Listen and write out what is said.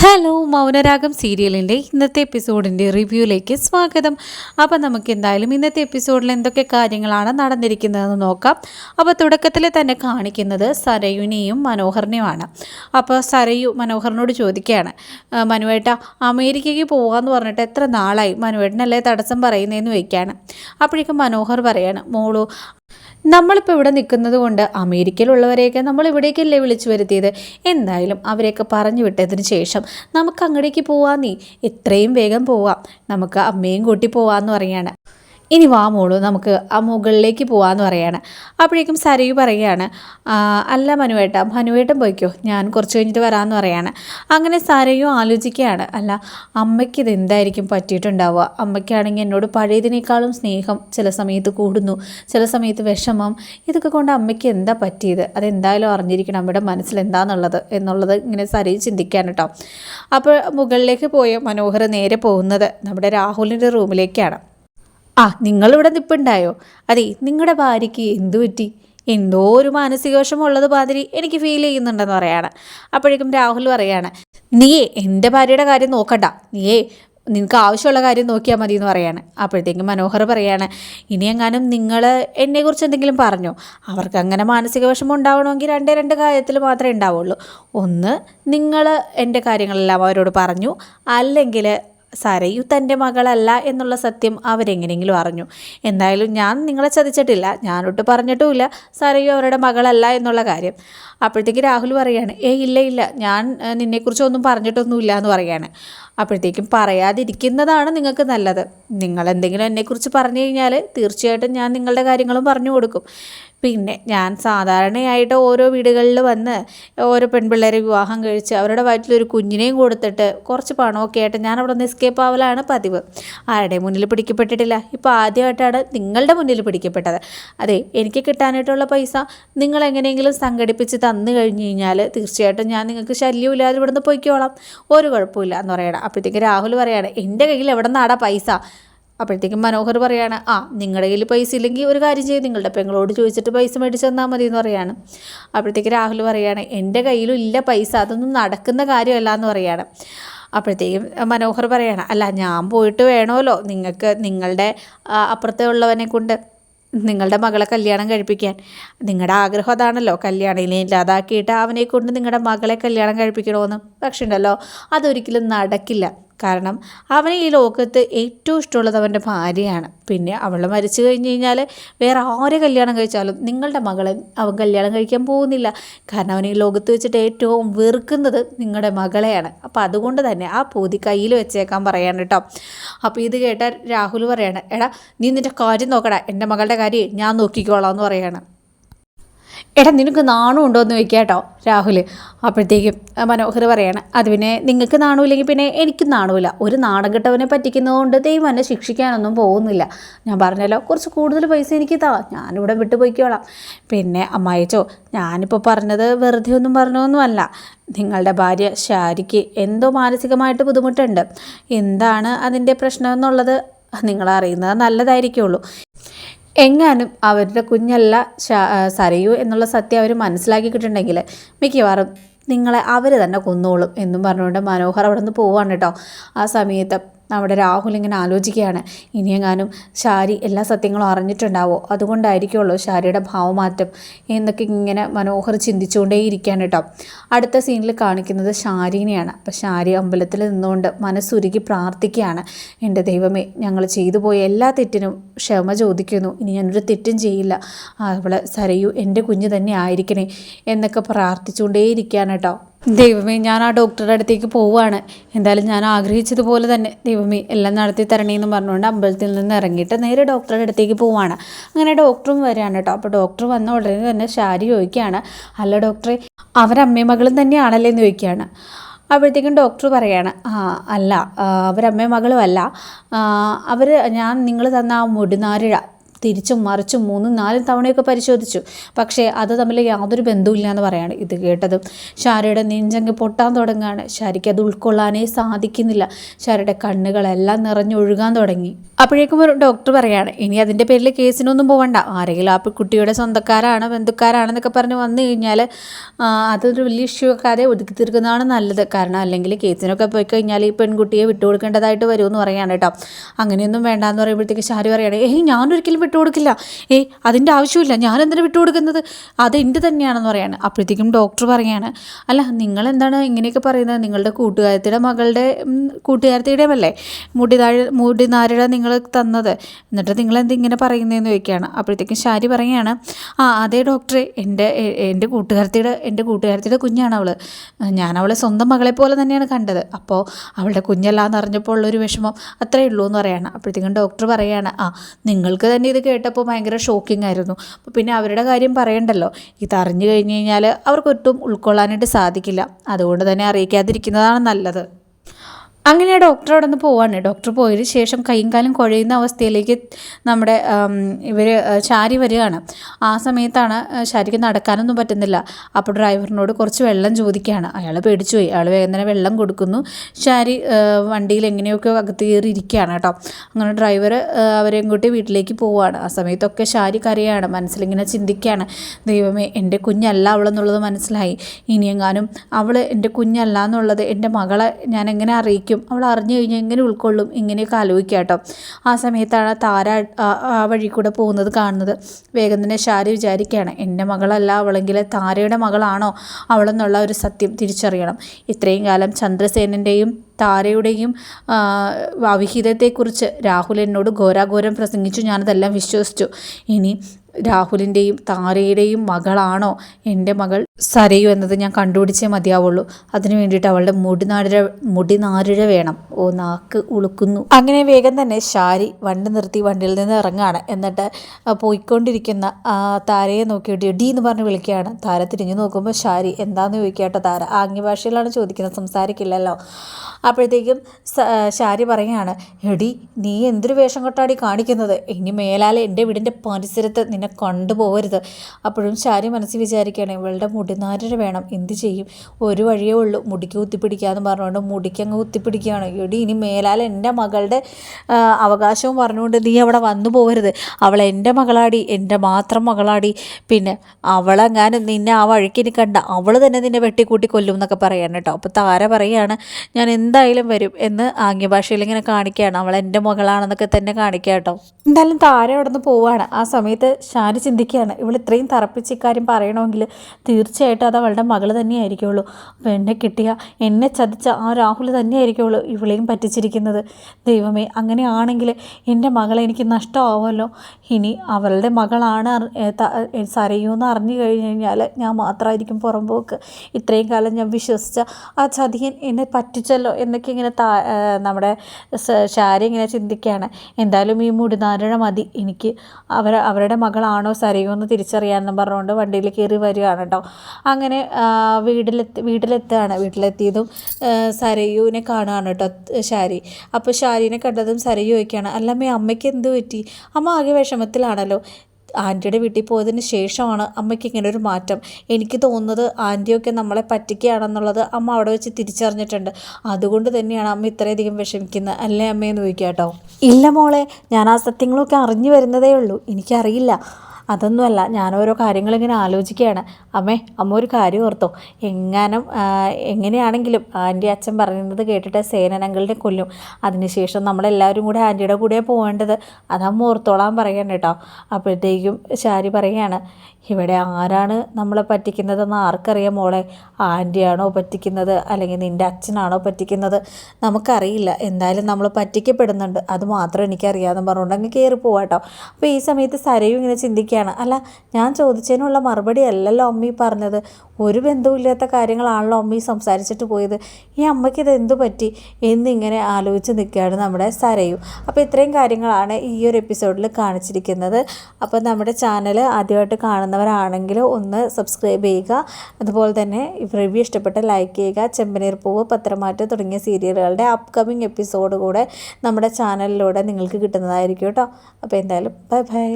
Hello Mounaragam സീരിയലിന്റെ ഇന്നത്തെ എപ്പിസോഡിന്റെ റിവ്യൂയിലേക്ക് സ്വാഗതം. അപ്പോൾ നമുക്ക് എന്തായാലും ഇന്നത്തെ എപ്പിസോഡിൽ എന്തൊക്കെ കാര്യങ്ങളാണ് നടന്നിരിക്കുന്നതെന്ന് നോക്കാം. അപ്പോൾ തുടക്കത്തിൽ തന്നെ കാണിക്കുന്നത് സരയുനെയും മനോഹറിനെയുമാണ്. അപ്പോൾ സരയു മനോഹറിനോട് ചോദിക്കുകയാണ് മനുവേട്ട അമേരിക്കയ്ക്ക് പോകാമെന്ന് പറഞ്ഞിട്ട് എത്ര നാളായി? മനുവേട്ടനല്ലേ തടസ്സം പറയുന്നതെന്ന് വയ്ക്കുകയാണ് അപ്പോഴേക്കും മനോഹർ പറയാണ് മോളു നമ്മളിപ്പോൾ ഇവിടെ നിൽക്കുന്നത് കൊണ്ട് അമേരിക്കയിലുള്ളവരെയൊക്കെ നമ്മൾ ഇവിടേക്കല്ലേ വിളിച്ചു വരുത്തിയത്. എന്തായാലും അവരെയൊക്കെ പറഞ്ഞു വിട്ടതിന് ശേഷം നമുക്ക് അങ്ങടേക്ക് പോവാം നീ. എത്രയും വേഗം പോവാം. നമുക്ക് അമ്മയും കൂട്ടി പോവാമെന്ന് പറയാണ്. ഇനി വാ മോളു നമുക്ക് ആ മുകളിലേക്ക് പോവാന്ന് പറയാണ്. അപ്പോഴേക്കും സരയു പറയുകയാണ് "ആ, അല്ല മനുവേട്ട മനുവേട്ടൻ പോയിക്കോ ഞാൻ കുറച്ച് കഴിഞ്ഞിട്ട് വരാമെന്ന് പറയാണ്. അങ്ങനെ സരയു ആലോചിക്കുകയാണ് അല്ല അമ്മയ്ക്ക് ഇത് എന്തായിരിക്കും പറ്റിയിട്ടുണ്ടാവുക? അമ്മയ്ക്കാണെങ്കിൽ എന്നോട് പഴയതിനേക്കാളും സ്നേഹം ചില സമയത്ത് കൂടുന്നു ചില സമയത്ത് വിഷമം. ഇതൊക്കെ കൊണ്ട് അമ്മയ്ക്ക് എന്താ പറ്റിയത്? അതെന്തായാലും അറിഞ്ഞിരിക്കണം അമ്മയുടെ മനസ്സിൽ എന്താണെന്നുള്ളത് എന്നുള്ളത് ഇങ്ങനെ സരയു ചിന്തിക്കാൻ കേട്ടോ. അപ്പോൾ മുകളിലേക്ക് പോയ മനോഹർ നേരെ പോകുന്നത് നമ്മുടെ രാഹുലിന്റെ റൂമിലേക്കാണ്. ആ നിങ്ങളിവിടെ നിൽപ്പുണ്ടായോ അതെ നിങ്ങളുടെ ഭാര്യയ്ക്ക് എന്തു പറ്റി? എന്തോ ഒരു മാനസിക വിഷമമുള്ളത് മാതിരി എനിക്ക് ഫീൽ ചെയ്യുന്നുണ്ടെന്ന് പറയാണ്. അപ്പോഴേക്കും രാഹുൽ പറയാണ് നീയേ എന്റെ ഭാര്യയുടെ കാര്യം നോക്കണ്ട. നീയേ നിനക്ക് ആവശ്യമുള്ള കാര്യം നോക്കിയാൽ മതി എന്ന് പറയാണ്. അപ്പോഴത്തേക്കും മനോഹർ പറയാണ് ഇനി എങ്ങാനും നിങ്ങൾ എന്നെക്കുറിച്ച് എന്തെങ്കിലും പറഞ്ഞോ? അവർക്ക് അങ്ങനെ മാനസിക വിഷമം ഉണ്ടാവണമെങ്കിൽ രണ്ടേ രണ്ട് കാര്യത്തിൽ മാത്രമേ ഉണ്ടാവുള്ളൂ. ഒന്ന് നിങ്ങൾ എന്റെ കാര്യങ്ങളെല്ലാം അവരോട് പറഞ്ഞു. അല്ലെങ്കിൽ സരയു തന്റെ മകളല്ല എന്നുള്ള സത്യം അവരെങ്ങനെയെങ്കിലും അറിഞ്ഞു. എന്തായാലും ഞാൻ നിങ്ങളെ ചതിച്ചിട്ടില്ല. ഞാനൊട്ട് പറഞ്ഞിട്ടുമില്ല സരയു അവരുടെ മകളല്ല എന്നുള്ള കാര്യം. അപ്പോഴത്തേക്ക് രാഹുൽ പറയാണ് ഏ ഇല്ല ഇല്ല. ഞാൻ നിന്നെക്കുറിച്ച് നിന്നെക്കുറിച്ചൊന്നും പറഞ്ഞിട്ടൊന്നുമില്ല എന്ന് പറയാണ്. അപ്പോഴത്തേക്കും പറയാതിരിക്കുന്നതാണ് നിങ്ങൾക്ക് നല്ലത്. നിങ്ങൾ എന്തെങ്കിലും എന്നെക്കുറിച്ച് പറഞ്ഞു കഴിഞ്ഞാൽ തീർച്ചയായിട്ടും ഞാൻ നിങ്ങളുടെ കാര്യങ്ങളും പറഞ്ഞു കൊടുക്കും. പിന്നെ ഞാൻ സാധാരണയായിട്ട് ഓരോ വീടുകളിൽ വന്ന് ഓരോ പെൺപിള്ളേരെ വിവാഹം കഴിച്ച് അവരുടെ വയറ്റിലൊരു കുഞ്ഞിനെയും കൊടുത്തിട്ട് കുറച്ച് പണമൊക്കെ ആയിട്ട് ഞാൻ അവിടെ നിന്ന് എസ്കേപ്പ് ആവലാണ് പതിവ്. ആരുടെ മുന്നിൽ പിടിക്കപ്പെട്ടിട്ടില്ല. ഇപ്പോൾ ആദ്യമായിട്ടാണ് നിങ്ങളുടെ മുന്നിൽ പിടിക്കപ്പെട്ടത്. അതെ എനിക്ക് കിട്ടാനായിട്ടുള്ള പൈസ നിങ്ങൾ എങ്ങനെയെങ്കിലും സംഘടിപ്പിച്ച് തന്നു കഴിഞ്ഞു കഴിഞ്ഞാൽ തീർച്ചയായിട്ടും ഞാൻ നിങ്ങൾക്ക് ശല്യമില്ലാതെ ഇവിടുന്ന് പൊയ്ക്കോളാം. ഒരു കുഴപ്പമില്ല എന്ന് പറയണം. അപ്പോഴത്തേക്ക് രാഹുൽ പറയാണ് എന്റെ കയ്യിൽ എവിടെ നിന്നാടാ പൈസ? അപ്പോഴത്തേക്കും മനോഹർ പറയാണ് ആ നിങ്ങളുടെ കയ്യിൽ പൈസ ഇല്ലെങ്കിൽ ഒരു കാര്യം ചെയ്യും നിങ്ങളുടെ പെങ്ങളോട് ചോദിച്ചിട്ട് പൈസ മേടിച്ച് തന്നാൽ മതി എന്ന് പറയാണ്. അപ്പോഴത്തേക്ക് രാഹുൽ പറയാണ് എന്റെ കയ്യിലും ഇല്ല പൈസ അതൊന്നും നടക്കുന്ന കാര്യമല്ല എന്ന് പറയാണ്. അപ്പോഴത്തേക്കും മനോഹർ പറയാണ് അല്ല ഞാൻ പോയിട്ട് വേണമല്ലോ നിങ്ങൾക്ക് നിങ്ങളുടെ അപ്പുറത്തെ ഉള്ളവനെ കൊണ്ട്. നിങ്ങളുടെ മകളെ കല്യാണം കഴിപ്പിക്കാൻ. നിങ്ങളുടെ ആഗ്രഹം അതാണല്ലോ. കല്യാണം ഇല്ലാതാക്കിയിട്ട് അവനെ കൊണ്ട് നിങ്ങളുടെ മകളെ കല്യാണം കഴിപ്പിക്കണമെന്ന് പക്ഷേ ഉണ്ടല്ലോ അതൊരിക്കലും നടക്കില്ല. കാരണം അവന് ഈ ലോകത്ത് ഏറ്റവും ഇഷ്ടമുള്ളത് അവന്റെ ഭാര്യയാണ്. പിന്നെ അവൾ മരിച്ചു കഴിഞ്ഞ് കഴിഞ്ഞാൽ വേറെ ആരെ കല്യാണം കഴിച്ചാലും നിങ്ങളുടെ മകളെ അവൻ കല്യാണം കഴിക്കാൻ പോകുന്നില്ല. കാരണം അവൻ ഈ ലോകത്ത് വെച്ചിട്ട് ഏറ്റവും വെറുക്കുന്നത് നിങ്ങളുടെ മകളെയാണ്. അപ്പോൾ അതുകൊണ്ട് തന്നെ ആ പൂതി കയ്യിൽ വെച്ചേക്കാൻ പറയാണ് കേട്ടോ. അപ്പോൾ ഇത് കേട്ട രാഹുൽ പറയാണ് എടാ നീ നിന്റെ കാര്യം നോക്കടാ. എന്റെ മകളുടെ കാര്യം ഞാൻ നോക്കിക്കോളാം എന്ന് പറയാണ്. എടാ നിനക്ക് നാണം ഉണ്ടോ എന്ന് ചോദിക്കുക കേട്ടോ രാഹുൽ അപ്പോഴത്തേക്കും മനോഹർ പറയാണ് അത് പിന്നെ നിങ്ങൾക്ക് നാണമില്ലെങ്കിൽ പിന്നെ എനിക്കും നാണമില്ല. ഒരു നാണം കെട്ടവനെ പറ്റിക്കുന്നതുകൊണ്ട് ദൈവം എന്നെ ശിക്ഷിക്കാനൊന്നും പോകുന്നില്ല. ഞാൻ പറഞ്ഞല്ലോ കുറച്ച് കൂടുതൽ പൈസ എനിക്ക് താ ഞാനിവിടെ വിട്ടുപോയിക്കോളാം പിന്നെ അമ്മായിച്ചോ ഞാനിപ്പോൾ പറഞ്ഞത് വെറുതെ ഒന്നും പറഞ്ഞൊന്നുമല്ല. നിങ്ങളുടെ ഭാര്യ ഷാരിക്ക് എന്തോ മാനസികമായിട്ട് ബുദ്ധിമുട്ടുണ്ട്. എന്താണ് അതിന്റെ പ്രശ്നം എന്നുള്ളത് നിങ്ങൾ അറിയുന്നത് നല്ലതായിരിക്കുള്ളൂ. എങ്ങാനും അവരുടെ കുഞ്ഞല്ല സരയു എന്നുള്ള സത്യം അവർ മനസ്സിലാക്കിയിട്ടുണ്ടെങ്കിൽ മിക്കവാറും നിങ്ങളെ അവർ തന്നെ കൊന്നോളും എന്നും പറഞ്ഞുകൊണ്ട് മനോഹർ അവിടെ നിന്ന് പോവാണ് കേട്ടോ. ആ സമയത്ത് നമ്മുടെ രാഹുൽ ഇങ്ങനെ ആലോചിക്കുകയാണ്. ഇനിയെങ്ങാനും ഷാരി എല്ലാ സത്യങ്ങളും അറിഞ്ഞിട്ടുണ്ടാവോ? അതുകൊണ്ടായിരിക്കുമല്ലോ ഷാരിയുടെ ഭാവമാറ്റം എന്നൊക്കെ ഇങ്ങനെ മനോഹർ ചിന്തിച്ചുകൊണ്ടേ ഇരിക്കുകയാണ് കേട്ടോ. അടുത്ത സീനിൽ കാണിക്കുന്നത് ഷാരിനെയാണ് അപ്പോൾ ഷാരി അമ്പലത്തിൽ നിന്നുകൊണ്ട് മനസ്സുരുക്കി പ്രാർത്ഥിക്കുകയാണ്. എന്റെ ദൈവമേ ഞങ്ങൾ ചെയ്തു പോയ എല്ലാ തെറ്റിനും ക്ഷമ ചോദിക്കുന്നു. ഇനി ഞാനൊരു തെറ്റും ചെയ്യില്ല. അവളെ സരയു എന്റെ കുഞ്ഞ് തന്നെ ആയിരിക്കണേ എന്നൊക്കെ പ്രാർത്ഥിച്ചുകൊണ്ടേ ഇരിക്കുകയാണ് കേട്ടോ. ദൈവമേ ഞാൻ ആ ഡോക്ടറുടെ അടുത്തേക്ക് പോവുകയാണ്. എന്തായാലും ഞാൻ ആഗ്രഹിച്ചതുപോലെ തന്നെ ദൈവമേ എല്ലാം നടത്തി തരണേന്ന് പറഞ്ഞുകൊണ്ട് അമ്പലത്തിൽ നിന്ന് ഇറങ്ങിയിട്ട് നേരെ ഡോക്ടറുടെ അടുത്തേക്ക് പോവാണ് അങ്ങനെ ഡോക്ടറും വരികയാണ് കേട്ടോ. അപ്പോൾ ഡോക്ടർ വന്ന ഉടനെ തന്നെ ശാരി ചോദിക്കുകയാണ് അല്ല ഡോക്ടറെ അവരമ്മയും മകളും തന്നെയാണല്ലേ? എന്ന് ചോദിക്കുകയാണ്. അപ്പോഴത്തേക്കും ഡോക്ടർ പറയാണ് ആ അല്ല അവരമ്മയും മകളും അല്ല അവർ ഞാൻ നിങ്ങൾ തന്ന ആ മുടിനാരിഴ തിരിച്ചും മറിച്ചും മൂന്നും നാലും തവണയൊക്കെ പരിശോധിച്ചു. പക്ഷേ അത് തമ്മിൽ യാതൊരു ബന്ധവുമില്ല എന്ന് പറയാണ് ഇത് കേട്ടതും. ഷാരയുടെ നെഞ്ചങ്ങ് പൊട്ടാൻ തുടങ്ങുകയാണ്. ഷാരിക്ക് അത് ഉൾക്കൊള്ളാനേ സാധിക്കുന്നില്ല. ഷാരയുടെ കണ്ണുകളെല്ലാം നിറഞ്ഞൊഴുകാൻ തുടങ്ങി. അപ്പോഴേക്കും ഒരു ഡോക്ടർ പറയാണ് ഇനി അതിന്റെ പേരിൽ കേസിനൊന്നും പോകണ്ട ആരെങ്കിലും ആ കുട്ടിയുടെ സ്വന്തക്കാരാണ് ബന്ധുക്കാരാണെന്നൊക്കെ പറഞ്ഞ് വന്നു കഴിഞ്ഞാൽ അതൊരു വലിയ ഇഷ്യൂ ആക്കാതെ ഒതുക്കി തീർക്കുന്നതാണ് നല്ലത്. കാരണം അല്ലെങ്കിൽ കേസിനൊക്കെ പോയി കഴിഞ്ഞാൽ ഈ പെൺകുട്ടിയെ വിട്ടുകൊടുക്കേണ്ടതായിട്ട് വരുമെന്ന് പറയാണ് കേട്ടോ. അങ്ങനെയൊന്നും വേണ്ടാന്ന് പറയുമ്പോഴത്തേക്ക് ഷാരി പറയുകയാണ് ഏയ് ഞാനൊരിക്കലും വിട്ടുകൊടുക്കില്ല. ഏയ് അതിന്റെ ആവശ്യമില്ല. ഞാൻ എന്തിനു വിട്ടുകൊടുക്കുന്നത്? അത് എന്റെ തന്നെയാണെന്ന് പറയാണ്. അപ്പോഴത്തേക്കും ഡോക്ടർ പറയാണ് അല്ല നിങ്ങൾ എന്താണ് ഇങ്ങനെയൊക്കെ പറയുന്നത്? നിങ്ങളുടെ കൂട്ടുകാരത്തിയുടെ മകളുടെ കൂട്ടുകാരത്തിയുടെയും അല്ലേ മുടി താഴെ മുടി നിങ്ങൾ തന്നത്. എന്നിട്ട് നിങ്ങൾ എന്ത് ഇങ്ങനെ പറയുന്നതെന്ന് ചോദിക്കുകയാണ്. അപ്പോഴത്തേക്കും ശാരി പറയുകയാണ് ആ അതേ ഡോക്ടറെ. എന്റെ എന്റെ കൂട്ടുകാരത്തിയുടെ എന്റെ കൂട്ടുകാരത്തിയുടെ കുഞ്ഞാണ് അവൾ ഞാൻ അവളെ സ്വന്തം മകളെ പോലെ തന്നെയാണ് കണ്ടത്. അപ്പോൾ അവളുടെ കുഞ്ഞല്ലാന്ന് അറിഞ്ഞപ്പോൾ ഉള്ളൊരു വിഷമം അത്രയേ ഉള്ളൂ എന്ന് പറയാണ്. അപ്പോഴത്തേക്കും ഡോക്ടർ പറയാണ് ആ നിങ്ങൾക്ക് തന്നെ ഇത് കേട്ടപ്പോൾ ഭയങ്കര ഷോക്കിംഗ് ആയിരുന്നു. അപ്പോൾ പിന്നെ അവരുടെ കാര്യം പറയണ്ടല്ലോ. ഇത് അറിഞ്ഞു കഴിഞ്ഞ് കഴിഞ്ഞാൽ അവർക്കൊട്ടും ഉൾക്കൊള്ളാനായിട്ട് സാധിക്കില്ല. അതുകൊണ്ട് തന്നെ അറിയിക്കാതിരിക്കുന്നതാണ് നല്ലത്. അങ്ങനെ ഡോക്ടർ അവിടെ നിന്ന് പോവാണ്. ഡോക്ടർ പോയതിന് ശേഷം കൈയും കാലും കുഴയുന്ന അവസ്ഥയിലേക്ക് നമ്മുടെ ഇവർ ചാരി വരികയാണ്. ആ സമയത്താണ് ആ, ശാരിക്ക് നടക്കാനൊന്നും പറ്റുന്നില്ല. അപ്പോൾ ഡ്രൈവറിനോട് കുറച്ച് വെള്ളം ചോദിക്കുകയാണ്. അയാൾ പേടിച്ചു പോയി. അയാൾ വേഗം തന്നെ വെള്ളം കൊടുക്കുന്നു. ശാരി വണ്ടിയിൽ എങ്ങനെയൊക്കെ അകത്ത് കയറി ഇരിക്കുകയാണ് കേട്ടോ. അങ്ങനെ ഡ്രൈവർ അവരെയും കൂട്ടി വീട്ടിലേക്ക് പോവുകയാണ് ആ സമയത്തൊക്കെ ശാരി കരയാണ്. മനസ്സിലിങ്ങനെ ചിന്തിക്കുകയാണ്. ദൈവമേ എന്റെ കുഞ്ഞല്ല അവളെന്നുള്ളത് മനസ്സിലായി. ഇനിയെങ്ങാനും അവൾ എന്റെ കുഞ്ഞല്ല എന്നുള്ളത് എന്റെ മകളെ ഞാൻ എങ്ങനെ അറിയിക്കും? അവൾ അറിഞ്ഞു കഴിഞ്ഞാൽ എങ്ങനെ ഉൾക്കൊള്ളും? ഇങ്ങനെയൊക്കെ ആലോചിക്കുക കേട്ടോ. ആ സമയത്താണ് താര ആ- വഴി കൂടെ പോകുന്നത് കാണുന്നത്. വേഗം തന്നെ ഷാരി വിചാരിക്കുകയാണ് എന്റെ മകളല്ല അവളെങ്കിൽ താരയുടെ മകളാണോ അവളെന്നുള്ള ഒരു സത്യം തിരിച്ചറിയണം. ഇത്രയും കാലം ചന്ദ്രസേനന്റെയും താരയുടെയും അവിഹിതത്തെക്കുറിച്ച് രാഹുൽ എന്നോട് ഘോരാഘോരം പ്രസംഗിച്ചു. ഞാനതെല്ലാം വിശ്വസിച്ചു. ഇനി രാഹുലിന്റെയും താരയുടെയും മകളാണോ എന്റെ മകൾ? സരയു എന്നത് ഞാൻ കണ്ടുപിടിച്ചേ മതിയാവുള്ളൂ. അതിനു വേണ്ടിയിട്ട് അവളുടെ മുടിനാരുഴ മുടിനാരിഴ വേണം. ഓ നാക്ക് ഉളുക്കുന്നു. അങ്ങനെ വേഗം തന്നെ ഷാരി വണ്ടി നിർത്തി വണ്ടിയിൽ നിന്ന് ഇറങ്ങുകയാണ് എന്നിട്ട് പോയിക്കൊണ്ടിരിക്കുന്ന താരയെ നോക്കിയിട്ട് ഡി എന്ന് പറഞ്ഞ് വിളിക്കുകയാണ്. താര തിരിഞ്ഞു നോക്കുമ്പോൾ ഷാരി എന്താന്ന് ചോദിക്കാട്ടോ താര? ആംഗ്യ ഭാഷയിലാണ് ചോദിക്കുന്നത് സംസാരിക്കില്ലല്ലോ. അപ്പോഴത്തേക്കും ഷാരി പറയുകയാണ് എടി നീ എന്തൊരു വേഷം കൊട്ടാടി കാണിക്കുന്നത്? ഇനി മേലാലെ എന്റെ വീടിന്റെ പരിസരത്ത് നിന്നെ കൊണ്ടുപോകരുത് അപ്പോഴും ശാരി മനസ്സിൽ വിചാരിക്കുകയാണ് ഇവളുടെ മുടിനാരര വേണം എന്ത് ചെയ്യും? ഒരു വഴിയേ ഉള്ളൂ മുടിക്ക് കുത്തിപ്പിടിക്കാന്ന് പറഞ്ഞുകൊണ്ട് മുടിക്ക് അങ്ങ് കുത്തിപ്പിടിക്കുകയാണ്. എടി ഇനി മേലാൽ എന്റെ മകളുടെ അവകാശവും പറഞ്ഞുകൊണ്ട് നീ അവിടെ വന്നു പോകരുത് അവൾ എന്റെ മകളാടി എന്റെ മാത്രം മകളാടി. പിന്നെ അവളെങ്ങാനും നിന്നെ ആ വഴിക്ക് ഇനി കണ്ട അവൾ തന്നെ നിന്നെ വെട്ടിക്കൂട്ടി കൊല്ലും എന്നൊക്കെ പറയാണ് കേട്ടോ. അപ്പോൾ താര പറയാണ് ഞാൻ എന്തായാലും വരും എന്ന് ആംഗ്യഭാഷയിൽ ഇങ്ങനെ കാണിക്കുകയാണ്. അവൾ എന്റെ മകളാണെന്നൊക്കെ തന്നെ കാണിക്കുക കേട്ടോ. എന്തായാലും താര അവിടെ നിന്ന് പോവാണ്. ആ സമയത്ത് ഷാരി ചിന്തിക്കുകയാണ്. ഇവൾ ഇത്രയും തറപ്പിച്ച് ഇക്കാര്യം പറയണമെങ്കിൽ തീർച്ചയായിട്ടും അത് അവളുടെ മകൾ തന്നെയായിരിക്കുള്ളൂ. അപ്പോൾ എന്നെ കിട്ടിയ എന്നെ ചതിച്ച ആ രാഹുൽ തന്നെയായിരിക്കുള്ളൂ ഇവളെയും പറ്റിച്ചിരിക്കുന്നത്. ദൈവമേ അങ്ങനെയാണെങ്കിൽ എന്റെ മകളെ എനിക്ക് നഷ്ടമാവുമല്ലോ. ഇനി അവളുടെ മകളാണ് സരയൂ അറിഞ്ഞു കഴിഞ്ഞ് കഴിഞ്ഞാൽ ഞാൻ മാത്രമായിരിക്കും പുറമ്പോക്ക് ഇത്രയും കാലം ഞാൻ വിശ്വസിച്ച ആ ചതിയൻ എന്നെ പറ്റിച്ചല്ലോ എന്നൊക്കെ ഇങ്ങനെ താ നമ്മുടെ ശാരി ഇങ്ങനെ ചിന്തിക്കുകയാണ്. എന്തായാലും ഈ മുടിനാരഴ മതി. എനിക്ക് അവർ അവരുടെ മകളാണോ സരയോ എന്ന് തിരിച്ചറിയാമെന്ന് പറഞ്ഞുകൊണ്ട് വണ്ടിയിൽ കയറി വരികയാണ് കേട്ടോ. അങ്ങനെ വീട്ടിലെത്തി വീട്ടിലെത്തുകയാണ്. വീട്ടിലെത്തിയതും സരയുവിനെ കാണുകയാണ് കേട്ടോ ശാരി. അപ്പോൾ ശാരീനെ കണ്ടതും സരയു ചോദിക്കുകയാണ് അല്ലമ്മേ അമ്മയ്ക്ക് എന്ത് പറ്റി? അമ്മ ആകെ വിഷമത്തിലാണല്ലോ. ആന്റിയുടെ വീട്ടിൽ പോയതിന് ശേഷമാണ് അമ്മയ്ക്ക് ഇങ്ങനെ ഒരു മാറ്റം. എനിക്ക് തോന്നുന്നത് ആന്റിയൊക്കെ നമ്മളെ പറ്റിക്കുകയാണെന്നുള്ളത് അമ്മ അവിടെ വെച്ച് തിരിച്ചറിഞ്ഞിട്ടുണ്ട്. അതുകൊണ്ട് തന്നെയാണ് അമ്മ ഇത്രയധികം വിഷമിക്കുന്നത്. അല്ലേ അമ്മയെന്ന് ചോദിക്കാം കേട്ടോ. ഇല്ല മോളെ ഞാൻ ആ സത്യങ്ങളൊക്കെ അറിഞ്ഞു വരുന്നതേ ഉള്ളൂ. എനിക്കറിയില്ല. അതൊന്നുമല്ല ഞാനോരോ കാര്യങ്ങളിങ്ങനെ ആലോചിക്കുകയാണ്. അമ്മേ അമ്മ ഒരു കാര്യം ഓർത്തോ. എങ്ങാനും എങ്ങനെയാണെങ്കിലും ആന്റി അച്ഛൻ പറയുന്നത് കേട്ടിട്ട് സേനനങ്ങളുടെ കൊല്ലും. അതിനുശേഷം നമ്മളെല്ലാവരും കൂടെ ആന്റിയുടെ കൂടെ പോകേണ്ടത് അതമ്മ ഓർത്തോളാൻ പറയണം കേട്ടോ. അപ്പോഴത്തേക്കും ശാരി പറയുകയാണ് ഇവിടെ ആരാണ് നമ്മളെ പറ്റിക്കുന്നതെന്ന് ആർക്കറിയാം മോളെ? ആന്റിയാണോ പറ്റിക്കുന്നത്? അല്ലെങ്കിൽ നിന്റെ അച്ഛനാണോ പറ്റിക്കുന്നത്? നമുക്കറിയില്ല. എന്തായാലും നമ്മൾ പറ്റിക്കപ്പെടുന്നുണ്ട്. അത് മാത്രം എനിക്കറിയാമെന്ന് പറഞ്ഞുകൊണ്ട് അങ്ങ് കയറി പോവാട്ടോ അപ്പോൾ ഈ സമയത്ത് സരയും ഇങ്ങനെ ചിന്തിക്കുകയാണ് ചോദിക്കുകയാണ്. അല്ല ഞാൻ ചോദിച്ചതിനുള്ള മറുപടി അല്ലല്ലോ അമ്മി പറഞ്ഞത്. ഒരു ബന്ധവുമില്ലാത്ത കാര്യങ്ങളാണല്ലോ അമ്മി സംസാരിച്ചിട്ട് പോയത്. ഈ അമ്മയ്ക്ക് ഇത് എന്തു പറ്റി? എന്നിങ്ങനെ ആലോചിച്ച് നിൽക്കുകയാണ് നമ്മുടെ സരയു. അപ്പോൾ ഇത്രയും കാര്യങ്ങളാണ് ഈ ഒരു എപ്പിസോഡിൽ കാണിച്ചിരിക്കുന്നത്. അപ്പോൾ നമ്മുടെ ചാനൽ ആദ്യമായിട്ട് കാണുന്നവരാണെങ്കിൽ ഒന്ന് സബ്സ്ക്രൈബ് ചെയ്യുക. അതുപോലെ തന്നെ റിവ്യൂ ഇഷ്ടപ്പെട്ട ലൈക്ക് ചെയ്യുക. ചെമ്പനീർ പൂവ് പത്രമാറ്റ് തുടങ്ങിയ സീരിയലുകളുടെ അപ്കമിങ് എപ്പിസോഡ് കൂടെ നമ്മുടെ ചാനലിലൂടെ നിങ്ങൾക്ക് കിട്ടുന്നതായിരിക്കും കേട്ടോ. അപ്പോൾ എന്തായാലും ബൈ ബൈ.